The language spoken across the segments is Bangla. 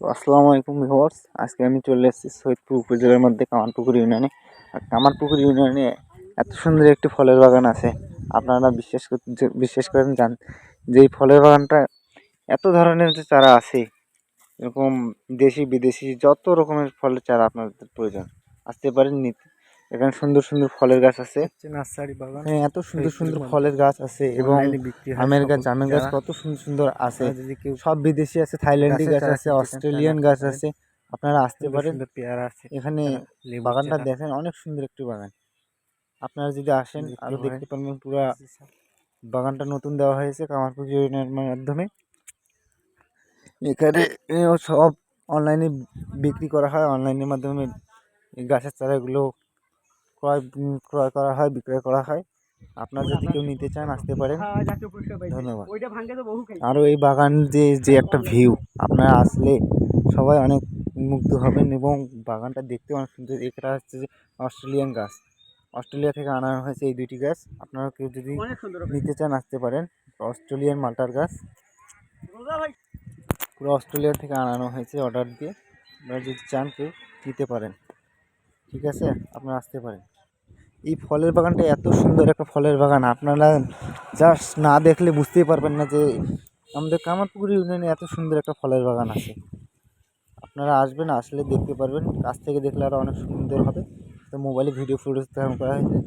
আসসালামু আলাইকুম ভিউয়ার্স, আজকে আমি চলে এসেছি সৈয়দপুর উপজেলার মধ্যে কামারপুকুর ইউনিয়নে। আর কামারপুকুর ইউনিয়নে এত সুন্দর একটি ফলের বাগান আছে। আপনারা বিশ্বাস বিশ্বাস করেন, জান যে এই ফলের বাগানটা এত ধরনের যে চারা আছে, এরকম দেশি বিদেশি যত রকমের ফলের চারা আপনাদের প্রয়োজন। আসতে পারেন নিতে এখানে সুন্দর সুন্দর ফলের গাছ আছে। নার্সারি বাগান। হ্যাঁ এত সুন্দর সুন্দর ফলের গাছ আছে এবং হয় আমের গাছ জামের গাছ কত সুন্দর সুন্দর আছে। যদি কেউ সব বিদেশি আছে থাইল্যান্ডি গাছ আছে অস্ট্রেলিয়ান গাছ আছে। আপনারা আসতে পারেন। পেয়ারা আছে। এখানে বাগানটা দেখেন অনেক সুন্দর একটি বাগান। আপনারা যদি আসেন দেখতে আরও দেখতে পারবেন পুরা বাগানটা নতুন দেওয়া হয়েছে কামারপুর ইউনিয়নের মাধ্যমে। এখানে এ, সব অনলাইনে বিক্রি করা হয়। অনলাইনের মাধ্যমে গাছের চারাগুলো ক্রয় ক্রয় করা হয় বিক্রয় করা হয়। আপনারা যদি কেউ নিতে চান আসতে পারেন। ধন্যবাদ। আরও এই বাগান যে যে একটা ভিউ আপনারা আসলে সবাই অনেক মুগ্ধ হবেন এবং বাগানটা দেখতে অনেক সুন্দর। এটা হচ্ছে যে অস্ট্রেলিয়ান গাছ। অস্ট্রেলিয়া থেকে আনা হয়েছে এই দুইটি গাছ। আপনারা কেউ যদি। নিতে চান আসতে পারেন। অস্ট্রেলিয়ান মাল্টার গাছ। পুরো অস্ট্রেলিয়া থেকে আনানো হয়েছে অর্ডার দিয়ে। আপনারা যদি চান কেউ নিতে পারেন। ঠিক আছে? আপনারা আসতে পারেন। এই ফলের বাগানটা এত সুন্দর একটা ফলের বাগান। আপনারা জাস্ট না দেখলে বুঝতেই পারবেন না যে আমাদের কামারপুকুর ইউনিয়নে এত সুন্দর একটা ফলের বাগান আছে। আপনারা আসবেন আসলে দেখতে পারবেন কাছ থেকে দেখলে আরও অনেক সুন্দর হবে। তো মোবাইলে ভিডিও ফুটেজ ধারণ করা হয়েছে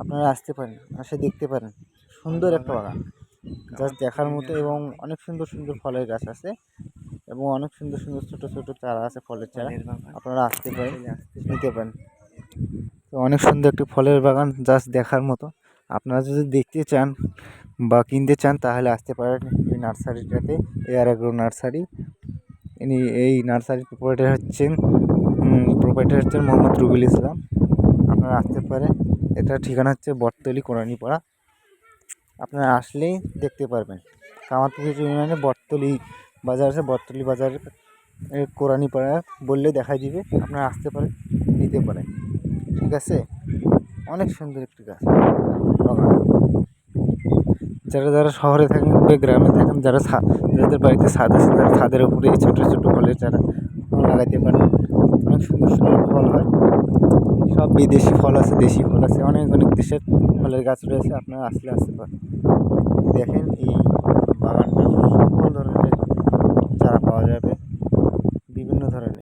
আপনারা আসতে পারেন আসে দেখতে পারেন। সুন্দর একটা বাগান। জাস্ট দেখার মতো এবং অনেক সুন্দর সুন্দর ফলের গাছ আছে এবং অনেক সুন্দর সুন্দর ছোটো ছোটো চারা আছে ফলের চারা। আপনারা আসতে পারেন নিতে পারেন। অনেক সুন্দর একটি ফলের বাগান জাস্ট দেখার মতো। আপনারা যদি দেখতে চান বা কিনতে চান, তাহলে আসতে পারেন এই নার্সারিটাতে এয়ার অ্যাগ্রো নার্সারি। ইনি এই নার্সারির প্রোপাইটার হচ্ছেন প্রোপাইটার হচ্ছেন মোহাম্মদ রুবিল ইসলাম। আপনারা আসতে পারেন। এটার ঠিকানা হচ্ছে বটতলি কোরআনীপাড়া আপনারা আসলেই দেখতে পারবেন। কামারপুকুর ইউনিয়নে বটতলি বাজার আছে, বটতলি বাজারে কোরআনীপাড়া বললে দেখাই দিবে। আপনারা আসতে পারেন, নিতে পারেন। আছে অনেক সুন্দর একটি গাছ। যারা যারা শহরে থাকেন বা গ্রামে থাকেন, যারা যাদের বাড়িতে ছাদ আছে, তারা ছাদের উপরে এই ছোটো ছোটো ফলের চারা লাগাইতে পারেন। অনেক সুন্দর সুন্দর ফল হয়। সব বিদেশি ফল আছে, দেশি ফল আছে, অনেক অনেক দেশের ফলের গাছ রয়েছে, আপনারা আসলে আসতে পারেন। দেখেন এই